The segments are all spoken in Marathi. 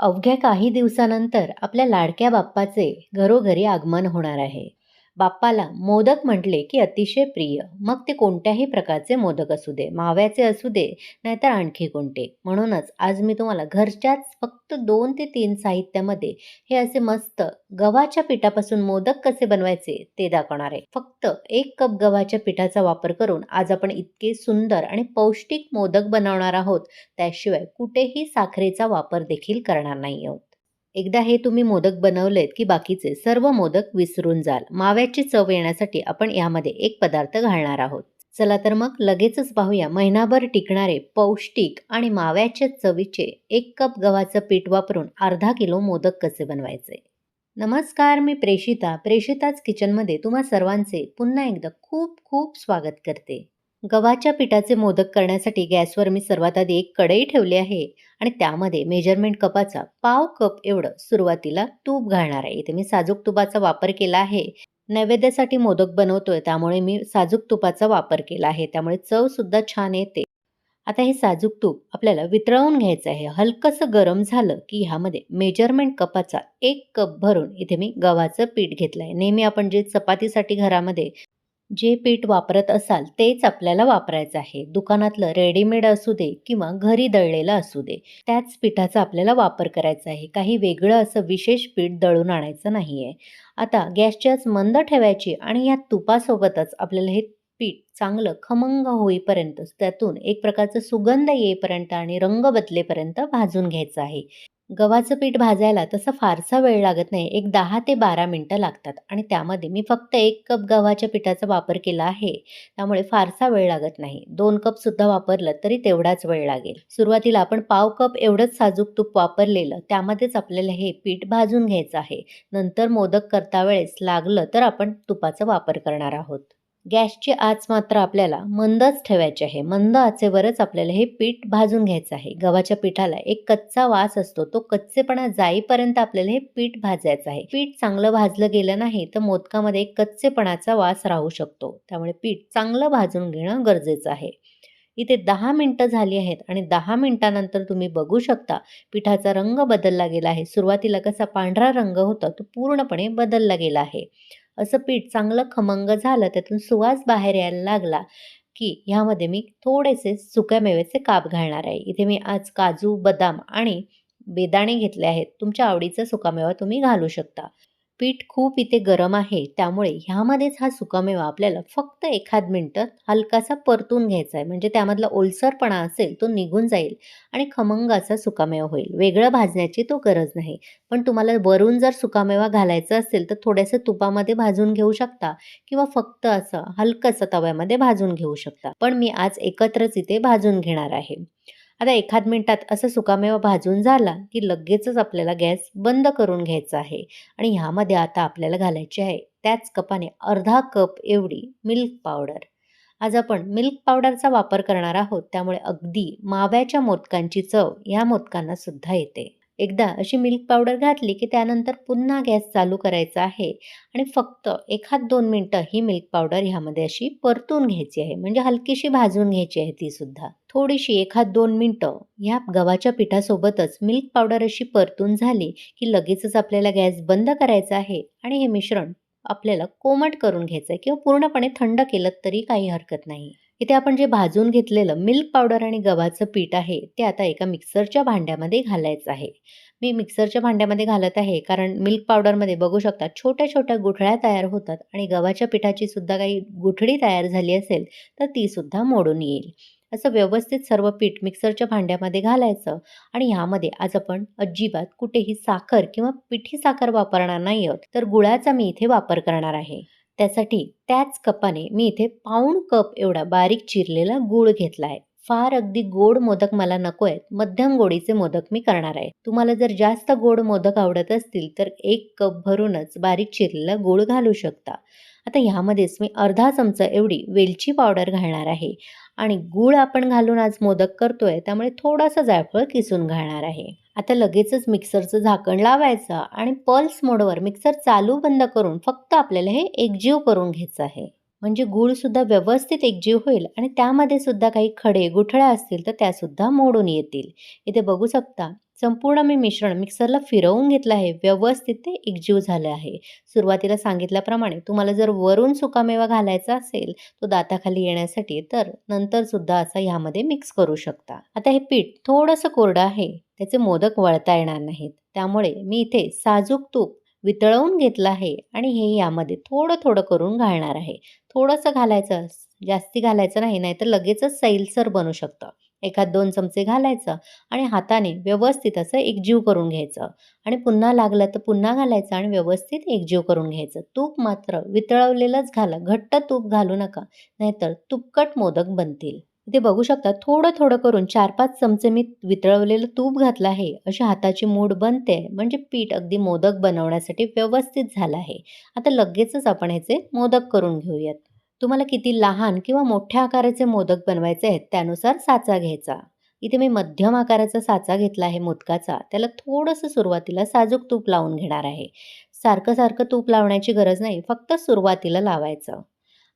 अवघ्या काही दिवसानंतर आपल्या लाडक्या बाप्पाचे घरोघरी आगमन होणार आहे. बाप्पाला मोदक म्हटले की अतिशय प्रिय. मग ते कोणत्याही प्रकारचे मोदक असू दे माव्याचे असू दे नाहीतर आणखी कोणते. म्हणूनच आज मी तुम्हाला घरच्याच फक्त दोन ते तीन साहित्यामध्ये हे असे मस्त गव्हाच्या पिठापासून मोदक कसे बनवायचे ते दाखवणार आहे. फक्त एक कप गव्हाच्या पिठाचा वापर करून आज आपण इतके सुंदर आणि पौष्टिक मोदक बनवणार आहोत त्याशिवाय कुठेही साखरेचा वापर देखील करणार नाही आहोत. एकदा हे तुम्ही मोदक बनवलेत की बाकीचे सर्व मोदक विसरून जाल. माव्याची चव येण्यासाठी आपण यामध्ये एक पदार्थ घालणार आहोत. चला तर मग लगेचच पाहूया. महिनाभर टिकणारे पौष्टिक आणि माव्याच्या चवीचे एक कप गव्हाचं पीठ वापरून अर्धा किलो मोदक कसे बनवायचे? नमस्कार मी प्रेषिता. प्रेषिताच किचनमध्ये तुम्हा सर्वांचे पुन्हा एकदा खूप खूप स्वागत करते. गव्हाच्या पिठाचे मोदक करण्यासाठी गॅसवर मी सर्वात आधी एक कढई ठेवली आहे आणि त्यामध्ये मेजरमेंट कपाचा पाव कप एवढं सुरुवातीला तूप घालणार आहे. इथे मी साजूक तुपाचा वापर केला आहे. नैवेद्यासाठी मोदक बनवतोय त्यामुळे मी साजूक तुपाचा वापर केला आहे. त्यामुळे चव सुद्धा छान येते. आता हे साजूक तूप आपल्याला वितळवून घ्यायचं आहे. हलकंसं गरम झालं की ह्यामध्ये मेजरमेंट कपाचा एक कप भरून इथे मी गव्हाचं पीठ घेतलं आहे नेहमी आपण जे चपातीसाठी घरामध्ये जे पीठ वापरत असाल तेच आपल्याला वापरायचं आहे. दुकानातलं रेडीमेड असू दे किंवा घरी दळलेलं असू दे त्याच पिठाचा आपल्याला वापर करायचा आहे. काही वेगळं असं विशेष पीठ दळून आणायचं नाही आहे आता गॅसच्याच मंद ठेवायची आणि या तुपासोबतच आपल्याला हे पीठ चांगलं खमंग होईपर्यंत त्यातून एक प्रकारचं सुगंध येईपर्यंत आणि रंग बदलेपर्यंत भाजून घ्यायचं आहे. गव्हाचं पीठ भाजायला तसं फारसा वेळ लागत नाही. एक दहा ते बारा मिनटं लागतात. आणि त्यामध्ये मी फक्त एक कप गव्हाच्या पिठाचा वापर केला आहे. त्यामुळे फारसा वेळ लागत नाही. दोन कपसुद्धा वापरलं तरी तेवढाच वेळ लागेल. सुरुवातीला आपण पाव कप एवढंच साजूक तूप वापरलेलं त्यामध्येच आपल्याला हे पीठ भाजून घ्यायचं आहे. नंतर मोदक करता वेळेस लागलं तर आपण तुपाचा वापर करणार आहोत. गॅसची आच मात्र आपल्याला मंदच ठेवायची आहे. मंद आचेवरच आपल्याला हे पीठ भाजून घ्यायचं आहे. गव्हाच्या पिठाला एक कच्चा वास असतो. तो कच्चेपणा जाईपर्यंत आपल्याला हे पीठ भाजायचं आहे. पीठ चांगलं भाजलं गेलं नाही तर मोदकामध्ये एक कच्चेपणाचा वास राहू शकतो. त्यामुळे पीठ चांगलं भाजून घेणं गरजेचं आहे. इथे दहा मिनटं झाली आहेत आणि दहा मिनटानंतर तुम्ही बघू शकता पिठाचा रंग बदलला गेला आहे. सुरुवातीला कसा पांढरा रंग होता तो पूर्णपणे बदलला गेला आहे. असं पीठ चांगलं खमंग झालं त्यातून सुवास बाहेर यायला लागला की ह्यामध्ये मी थोडेसे सुक्या मेव्याचे काप घालणार आहे. इथे मी आज काजू बदाम आणि बेदाणे घेतले आहेत. तुमच्या आवडीचा सुकामेवा तुम्ही घालू शकता. पीठ खूप इथे गरम आहे त्यामुळे ह्यामध्येच हा सुकामेवा आपल्याला फक्त एखाद मिनटं हलकासा परतून घ्यायचा आहे म्हणजे त्यामधला ओलसरपणा असेल तो निघून जाईल आणि खमंग असा सुकामेवा होईल. वेगळं भाजण्याची तो गरज नाही. पण तुम्हाला वरून जर सुकामेवा घालायचा असेल तर थोड्यासं तुपामध्ये भाजून घेऊ शकता किंवा फक्त असं हलकंसं तव्यामध्ये भाजून घेऊ शकता. पण मी आज एकत्रच इथे भाजून घेणार आहे. आता एखाद मिनटात असं सुकामेवा भाजून झाला की लगेचच आपल्याला गॅस बंद करून घ्यायचा आहे. आणि ह्यामध्ये आता आपल्याला घालायची आहे त्याच कपाने अर्धा कप एवढी मिल्क पावडर. आज आपण मिल्क पावडरचा वापर करणार आहोत त्यामुळे अगदी माव्याच्या मोदकांची चव ह्या मोदकांना सुद्धा येते. एकदा अशी मिल्क पावडर घातली की त्यानंतर पुन्हा गॅस चालू करायचा आहे. आणि फक्त एखाद दोन मिनटं ही मिल्क पावडर ह्यामध्ये अशी परतून घ्यायची आहे. म्हणजे हलकीशी भाजून घ्यायची आहे ती सुद्धा. थोडीशी एखाद दोन मिनटं ह्या गव्हाच्या पिठासोबतच मिल्क पावडर अशी परतून झाली की लगेचच आपल्याला गॅस बंद करायचा आहे. आणि हे मिश्रण आपल्याला कोमट करून घ्यायचं आहे किंवा पूर्णपणे थंड केलं तरी काही हरकत नाही. इथे आपण जे भाजून घेतलेलं मिल्क पावडर आणि गव्हाचं पीठ आहे ते आता एका मिक्सरच्या भांड्यामध्ये घालायचं आहे. मी मिक्सरच्या भांड्यामध्ये घालत आहे कारण मिल्क पावडरमध्ये बघू शकता छोट्या छोट्या गुठळ्या तयार होतात आणि गव्हाच्या पिठाची सुद्धा काही गुठळी तयार झाली असेल तर ती सुद्धा मोडून येईल. असं व्यवस्थित सर्व पीठ मिक्सरच्या भांड्यामध्ये घालायचं आणि ह्यामध्ये आज आपण अजिबात कुठेही साखर किंवा पिठी साखर वापरणार नाही आहोत तर गुळाचा मी इथे वापर करणार आहे. त्यासाठी त्याच कपाने मी इथे पाऊण कप एवढा बारीक चिरलेला गूळ घेतला आहे फार अगदी गोड मोदक मला नको आहेत मध्यम गोडीचे मोदक मी करणार आहे. तुम्हाला जर जास्त गोड मोदक आवडत असतील तर एक कप भरूनच बारीक चिरलेला गूळ घालू शकता. आता ह्यामध्येच मी अर्धा चमचा एवढी वेलची पावडर घालणार आहे. आणि गूळ आपण घालून आज मोदक करतोय त्यामुळे थोडासा जायफळ किसून घालणार आहे. आता लगेचच मिक्सरचं झाकण लावायचं आणि पल्स मोडवर मिक्सर चालू बंद करून फक्त आपल्याला हे एकजीव करून घ्यायचं आहे. म्हणजे गूळ सुद्धा व्यवस्थित एकजीव होईल आणि त्यामध्ये सुद्धा काही खडे गुठळ्या असतील तर त्यासुद्धा मोडून येतील. इथे बघू शकता संपूर्ण मी मिश्रण मिक्सरला फिरवून घेतलं आहे. व्यवस्थित ते एकजीव झालं आहे. सुरुवातीला सांगितल्याप्रमाणे तुम्हाला जर वरून सुकामेवा घालायचा असेल तो दाताखाली येण्यासाठी तर नंतरसुद्धा असा ह्यामध्ये मिक्स करू शकता. आता हे पीठ थोडंसं कोरडं आहे त्याचे मोदक वळता येणार नाहीत. त्यामुळे मी इथे साजूक तूप वितळवून घेतलं आहे आणि हे यामध्ये थोडं थोडं करून घालणार आहे. थोडंसं घालायचं जास्ती घालायचं नाही नाहीतर लगेचच सैलसर बनू शकतं. एखाद दोन चमचे घालायचं आणि हाताने व्यवस्थित असं एकजीव करून घ्यायचं. आणि पुन्हा लागलं तर पुन्हा घालायचं आणि व्यवस्थित एकजीव करून घ्यायचं. तूप मात्र वितळवलेलंच घाला. घट्ट तूप घालू नका. नाहीतर तुपकट मोदक बनतील. इथे बघू शकता थोडं थोडं करून चार पाच चमचे मी वितळवलेलं तूप घातलं आहे. अशी हाताची मूड बनते. म्हणजे पीठ अगदी मोदक बनवण्यासाठी व्यवस्थित झालं आहे. आता लगेचच आपण ह्याचे मोदक करून घेऊयात. तुम्हाला किती लहान किंवा मोठ्या आकाराचे मोदक बनवायचे आहेत त्यानुसार साचा घ्यायचा. इथे मी मध्यम आकाराचा साचा घेतला आहे मोदकाचा. त्याला थोडंसं सुरुवातीला साजूक तूप लावून घेणार आहे. सारखं सारखं तूप लावण्याची गरज नाही फक्त सुरुवातीला लावायचं.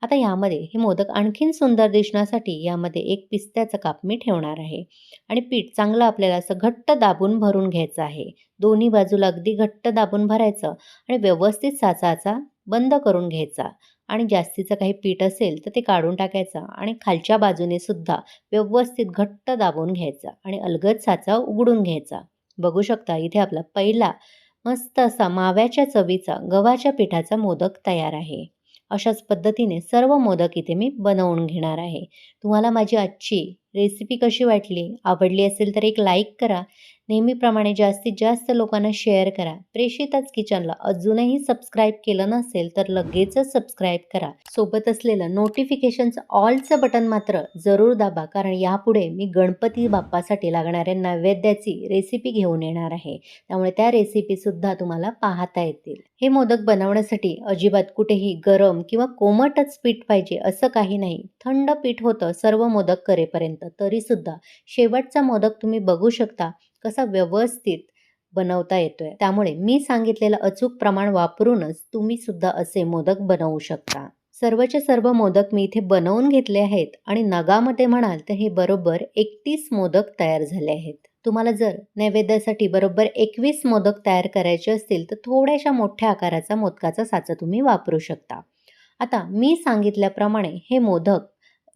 आता यामध्ये हे मोदक आणखीन सुंदर दिसण्यासाठी यामध्ये एक पिस्त्याचा काप मी ठेवणार आहे. आणि पीठ चांगलं आपल्याला असं घट्ट दाबून भरून घ्यायचं आहे. दोन्ही बाजूला अगदी घट्ट दाबून भरायचं आणि व्यवस्थित साचाचा बंद करून घ्यायचा. आणि जास्तीचं काही पीठ असेल तर ते काढून टाकायचं आणि खालच्या बाजूने सुद्धा व्यवस्थित घट्ट दाबून घ्यायचा आणि अलगद साचा उघडून घ्यायचा. बघू शकता इथे आपला पहिला मस्त असा माव्याच्या चवीचा गव्हाच्या पिठाचा मोदक तयार आहे. अशाच पद्धतीने सर्व मोदक इथे मी बनवून घेणार आहे. तुम्हाला माझी आजची रेसिपी कशी वाटली आवडली असेल तर एक लाईक करा. नेहमीप्रमाणे जास्तीत जास्त लोकांना शेअर करा. प्रेषितच किचनला अजूनही सबस्क्राईब केलं नसेल तर लगेचच सबस्क्राईब करा. सोबत असलेलं नोटिफिकेशनचं ऑलचं बटन मात्र जरूर दाबा कारण यापुढे मी गणपती बाप्पासाठी लागणाऱ्या नैवेद्याची रेसिपी घेऊन येणार आहे. त्यामुळे त्या रेसिपीसुद्धा तुम्हाला पाहता येतील. हे मोदक बनवण्यासाठी अजिबात कुठेही गरम किंवा कोमटच पीठ पाहिजे असं काही नाही. थंड पीठ होतं सर्व मोदक करेपर्यंत. तरीसुद्धा शेवटचा मोदक तुम्ही बघू शकता. कसा व्यवस्थित बनवता येतोय. त्यामुळे मी सांगितलेलं अचूक प्रमाण वापरूनच तुम्ही सुद्धा असे मोदक बनवू शकता. सर्वचे सर्व मोदक मी इथे बनवून घेतले आहेत आणि नगामध्ये म्हणाल तर हे बरोबर एकतीस मोदक तयार झाले आहेत. तुम्हाला जर नैवेद्यासाठी बरोबर एकवीस मोदक तयार करायचे असतील तर थोड्याशा मोठ्या आकाराचा मोदकाचा साचा तुम्ही वापरू शकता. आता मी सांगितल्याप्रमाणे हे मोदक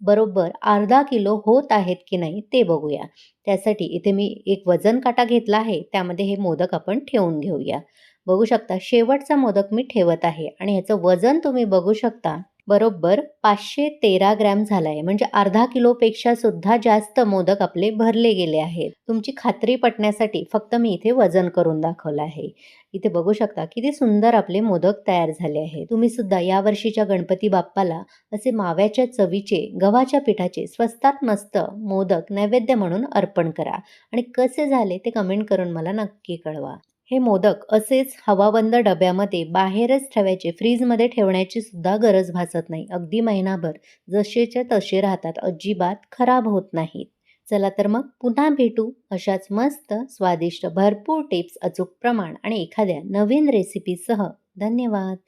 बरोबर अर्धा किलो होत आहेत की नाही ते बघूया. त्यासाठी इथे मी एक वजन काटा घेतला आहे त्यामध्ये हे मोदक आपण ठेवून घेऊया. बघू शकता शेवटचा मोदक मी ठेवत आहे आणि ह्याचं वजन तुम्ही बघू शकता. बरोबर पाचशे तेरा ग्रॅम झाला आहे म्हणजे अर्धा किलोपेक्षा सुद्धा जास्त मोदक आपले भरले गेले आहेत. तुमची खात्री पटण्यासाठी फक्त मी इथे वजन करून दाखवलं आहे. इथे बघू शकता किती सुंदर आपले मोदक तयार झाले आहेत. तुम्ही सुद्धा या वर्षीच्या गणपती बाप्पाला असे माव्याच्या चवीचे गव्हाच्या पिठाचे स्वस्तात मस्त मोदक नैवेद्य म्हणून अर्पण करा. आणि कसे झाले ते कमेंट करून मला नक्की कळवा. हे मोदक असेच हवाबंद डब्यामध्ये बाहेरच ठेवायचे. फ्रीजमध्ये ठेवण्याची सुद्धा गरज भासत नाही. अगदी महिनाभर जसेच्या तसे राहतात. अजिबात खराब होत नाहीत. चला तर मग पुन्हा भेटू अशाच मस्त स्वादिष्ट भरपूर टिप्स अचूक प्रमाण आणि एखाद्या नवीन रेसिपीसह धन्यवाद.